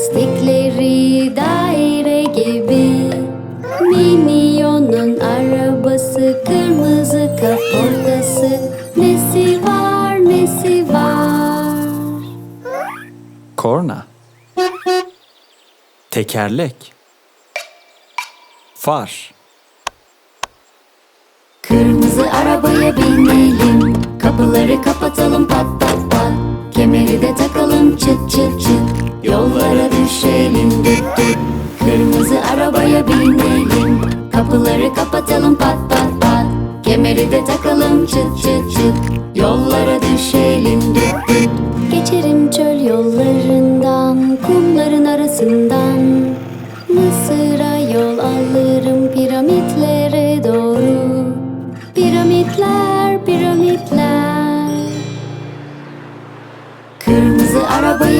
Lastikleri daire gibi Minyonun arabası kırmızı kaportası Nesi var nesi var Korna. Tekerlek. Far. Kırmızı arabaya binelim Kapıları kapatalım pat pat pat Kemeri de takalım çıt çıt çıt. Yollara düşelim düt düt. Kırmızı arabaya binelim. Kapıları kapatalım pat pat pat. Kemeri de takalım çıt çıt çıt. Yollara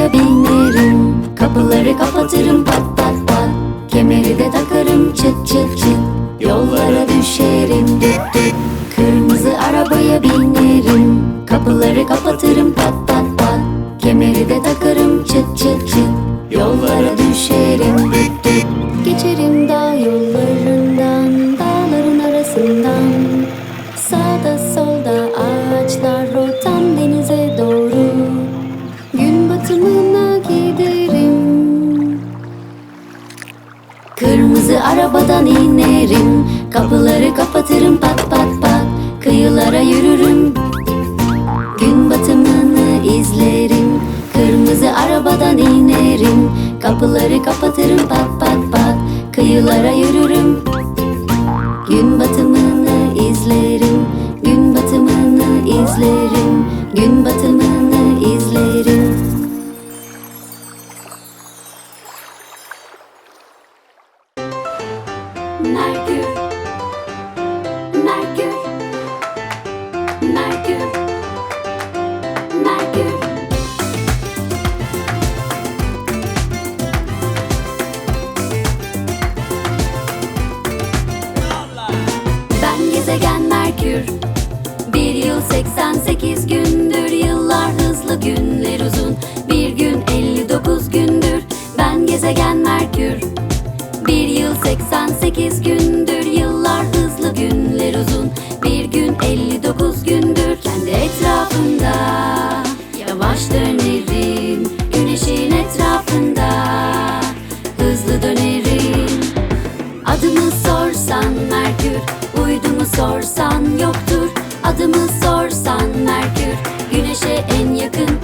arabaya binerim. Kapıları kapatırım pat pat pat. Kemeri de takarım çıt çıt çıt. Yollara düşerim düt düt. Kırmızı arabaya binerim. Kapıları kapatırım pat pat pat. Kemeri de takarım çıt çıt çıt Merkür Merkür Güneşe en yakın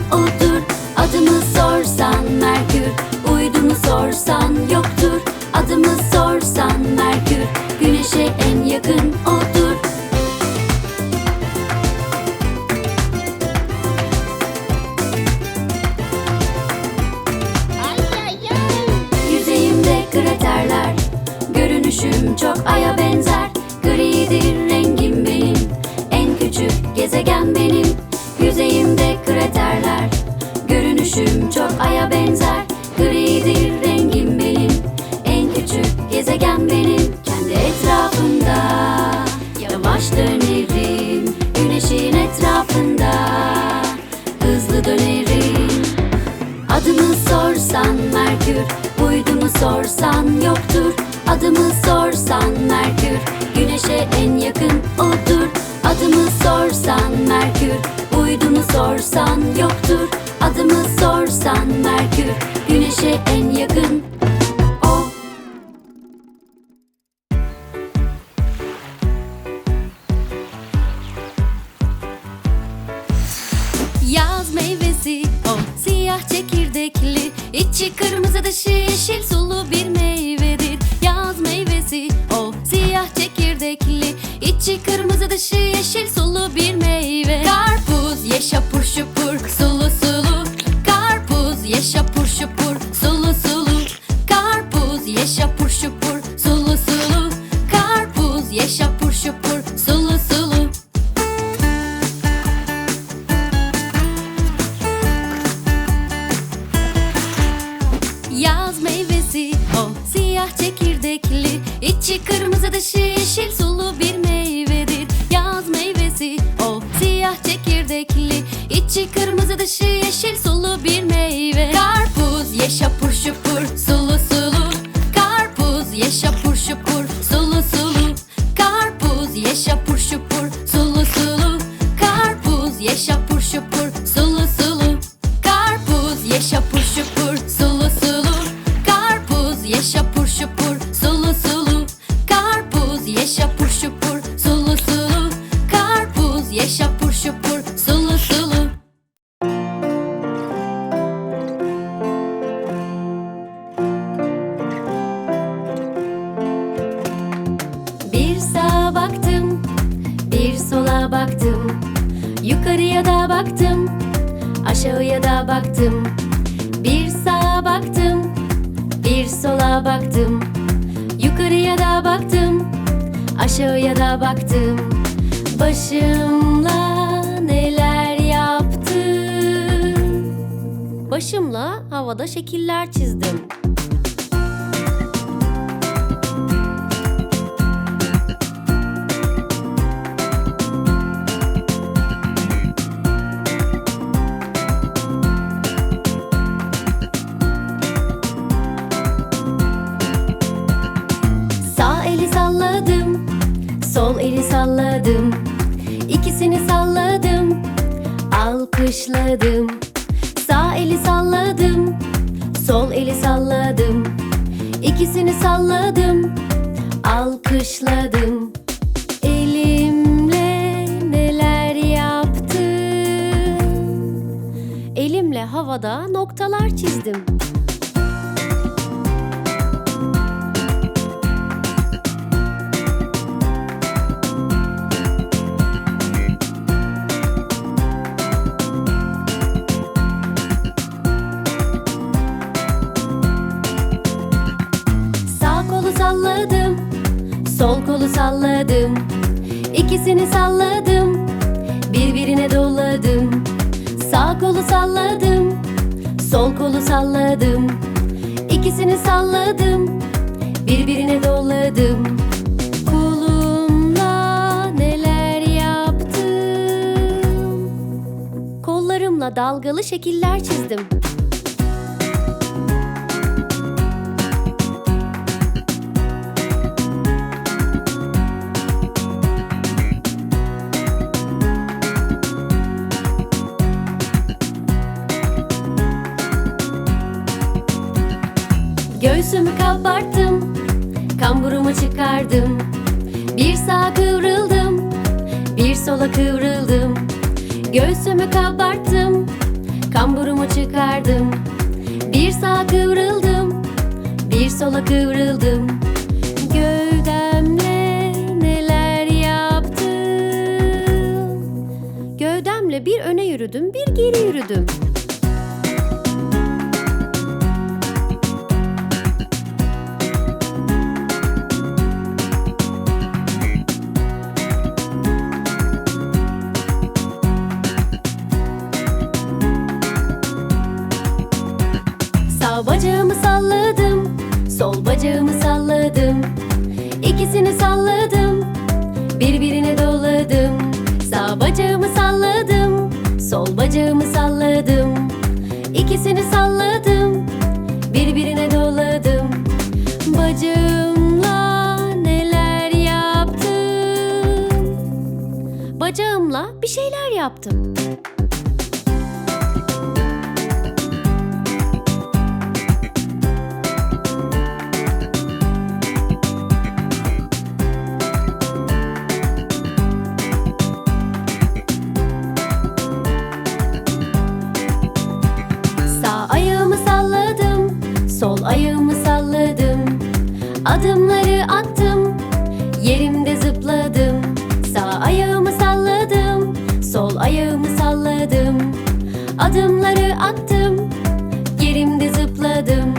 sorsan Merkür Uydumu sorsan yoktur. Adımı sorsan Merkür Güneşe en yakın odur. Adımı sorsan Merkür Uydumu sorsan yoktur. Adımı sorsan Merkür Güneşe en yakın içi kırmızı dışı yeşil sulu bir meyvedir. Yaz meyvesi o siyah çekirdekli. İçi kırmızı dışı yeşil şekiller çizdim eli salladım, sol eli salladım. İkisini salladım, alkışladım. Salladım. İkisini salladım, alkışladım. Elimle neler yaptım? Elimle havada noktalar çizdim. Salladım. İkisini salladım, birbirine doladım. Sağ kolu salladım, sol kolu salladım. İkisini salladım, birbirine doladım. Kolumla neler yaptım? Kollarımla dalgalı şekiller çizdim. Göğsümü kabarttım, kamburumu çıkardım. Bir sağa kıvrıldım, bir sola kıvrıldım. Göğsümü kabarttım, kamburumu çıkardım. Bir sağa kıvrıldım, bir sola kıvrıldım. Gövdemle neler yaptım? Gövdemle bir öne yürüdüm, bir geri yürüdüm. Bacağımı salladım, sol bacağımı salladım. İkisini salladım, birbirine doladım. Sağ bacağımı salladım, sol bacağımı salladım. İkisini salladım, birbirine doladım. Bacağımla neler yaptım? Bacağımla bir şeyler yaptım. Adımları attım, yerimde zıpladım. Sağ ayağımı salladım, sol ayağımı salladım. Adımları attım, yerimde zıpladım.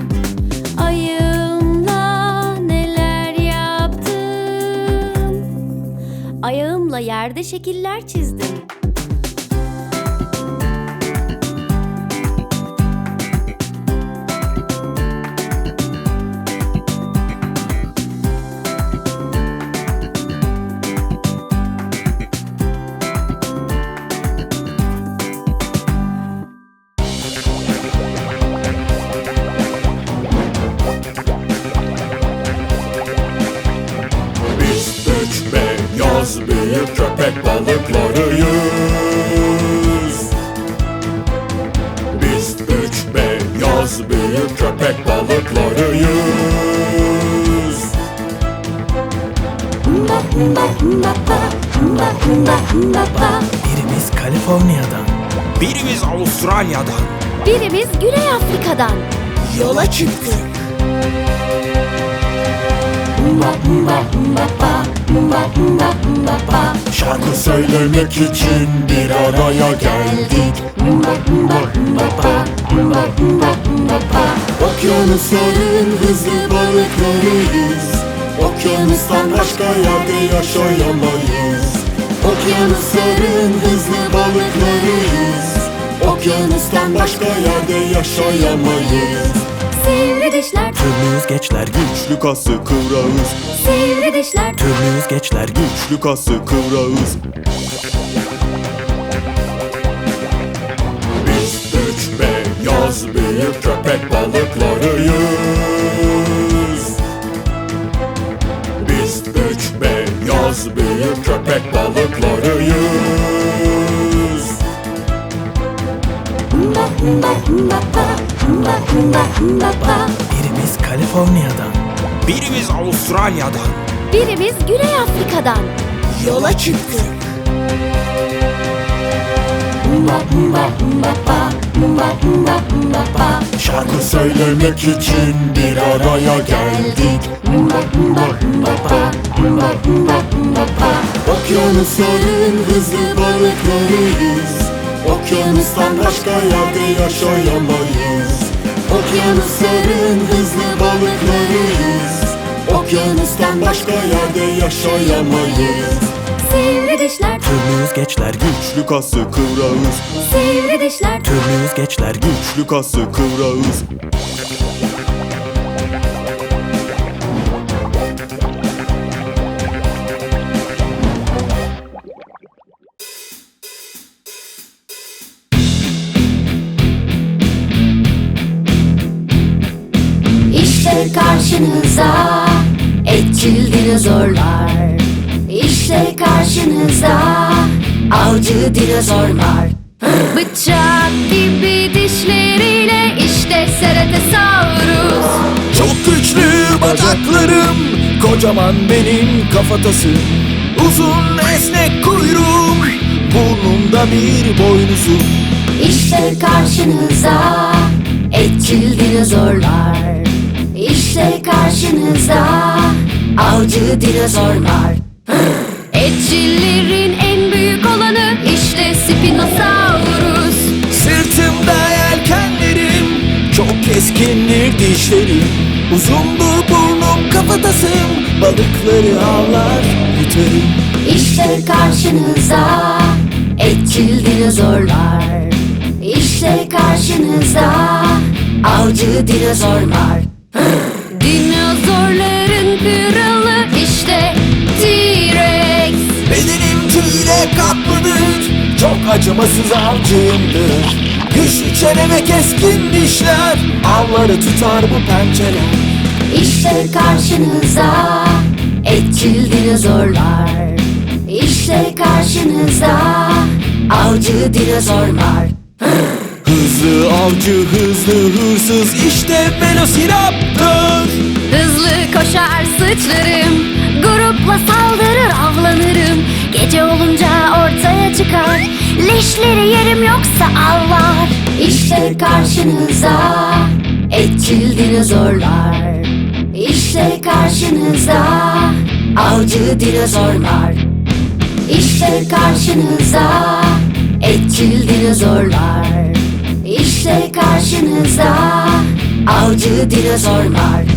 Ayağımla neler yaptım? Ayağımla yerde şekiller çizdim. Büyük köpek balıklarıyız Biz üç beyaz büyük köpek balıklarıyız Birimiz Kaliforniya'dan, birimiz Avustralya'dan Birimiz Güney Afrika'dan. yola çıktık. Şarkı söylemek için bir araya geldik. Okyanusların hızlı balıklarıyız. Okyanustan başka yerde yaşayamayız. Okyanusların hızlı balıklarıyız. Okyanustan başka yerde yaşayamayız Sivri dişler Türlü yüzgeçler güç Güçlü kası kıvrağız. Sivri dişler Türlü yüzgeçler güç Güçlü kası kıvrağız. Biz üç beyaz büyük köpek balıklarıyız. Biz üç beyaz büyük köpek balıklarıyız. Mba mba pa mba mba mba pa Birimiz Kaliforniya'dan. Birimiz Avustralya'dan. Birimiz Güney Afrika'dan. Yola çıktık. Mba mba mba pa mba mba mba pa Şarkı söylemek için bir araya geldik. Mba mba mba pa mba mba mba pa Okyanusların hızlı balıklarıyız. Okyanustan başka yerde yaşayamayız Okyanusların hızlı balıklarıyız. Okyanustan başka yerde yaşayamayız. Sivri dişler Türlü yüzgeçler güç Güçlü kası kıvrağız. Sivri dişler Türlü yüzgeçler güç Güçlü kası kıvrağız karşınızda etçil dinozorlar İşte karşınızda avcı dinozorlar. Bıçak gibi dişleriyle işte Ceratosaurus Çok güçlü bacaklarım Kocaman benim kafatasım. Uzun esnek kuyruğum Burnumda bir boynuzum. İşte karşınızda etçil dinozorlar İşte karşınızda. Avcı dinozorlar Etçillerin en büyük olanı işte Spinosaurus. Sırtımda yelkenlerim Çok keskindir dişlerim. Uzundu burnum kafatasım Balıkları avlar yutarım. İşte karşınızda etçil dinozorlar. İşte karşınızda avcı dinozorlar. Dinozorların kralı işte T-Rex. Bedenim tüyle kaplıdır Çok acımasız avcıyımdır. Güçlü çene ve keskin dişler Avları tutar bu pençeler İşte karşınızda etçil dinozorlar. İşte karşınızda avcı dinozorlar. Hızlı avcı hızlı hırsız işte Velociraptor sıçrarım Grupla saldırır avlanırım. Gece olunca ortaya çıkar. Leşleri yerim yoksa avlar. İşte karşınızda Etçil dinozorlar. İşte karşınızda Avcı dinozorlar. İşte karşınızda Etçil dinozorlar. İşte karşınızda Avcı dinozorlar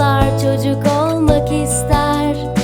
Çocuklar çocuk olmak ister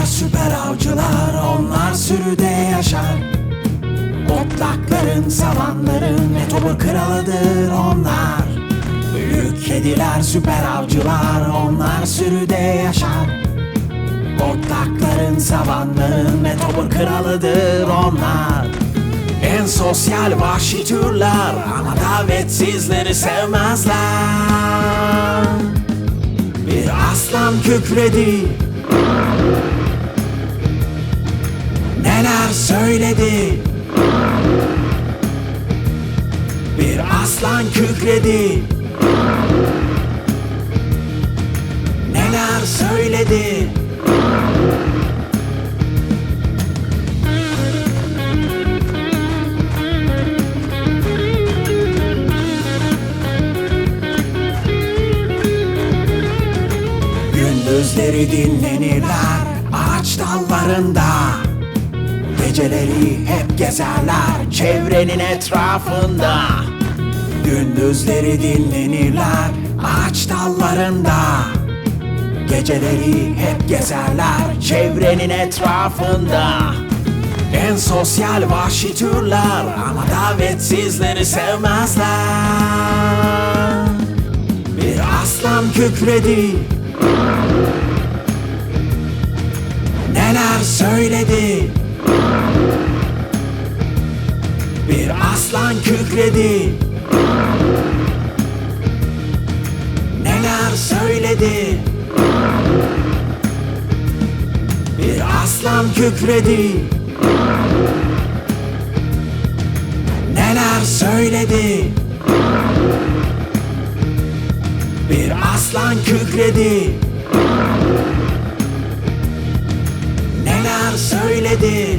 kediler süper avcılar Onlar sürüde yaşar. Otlakların, savanların Metobu kralıdır onlar. Büyük kediler süper avcılar Onlar sürüde yaşar. Otlakların, savanların Metobu kralıdır onlar. En sosyal vahşi türler Ama davetsizleri sevmezler. Bir aslan kükredi söyledi. Bir aslan kükredi. Neler söyledi. Gündüzleri dinlenirler ağaç dallarında Geceleri hep gezerler çevrenin etrafında. Gündüzleri dinlenirler ağaç dallarında. Geceleri hep gezerler çevrenin etrafında. En sosyal vahşi türler ama davetsizleri sevmezler. Bir aslan kükredi. Neler söyledi Bir aslan kükredi. Neler söyledi? Bir aslan kükredi. Neler söyledi? Bir aslan kükredi söyledi